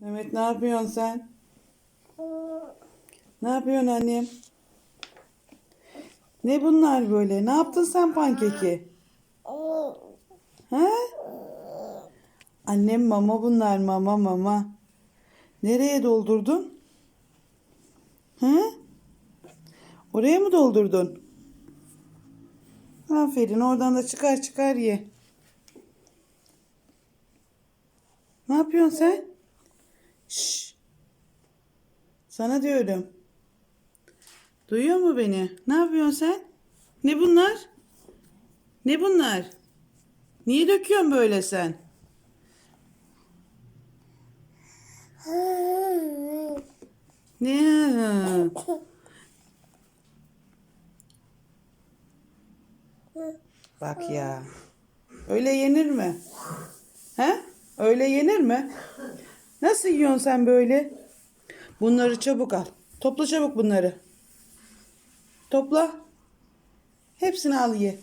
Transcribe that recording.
Mehmet ne yapıyorsun sen? Ne yapıyorsun annem? Ne bunlar böyle? Ne yaptın sen pankeki? Ha? Annem mama bunlar mama mama. Nereye doldurdun? Ha? Oraya mı doldurdun? Aferin oradan da çıkar çıkar ye. Ne yapıyorsun sen? Sana diyorum. Duyuyor mu beni? Ne yapıyorsun sen? Ne bunlar? Ne bunlar? Niye döküyorsun böyle sen? Ne? Bak ya. Öyle yenir mi? He? Öyle yenir mi? Nasıl yiyorsun sen böyle? Bunları çabuk al. Topla çabuk bunları. Topla. Hepsini al ye.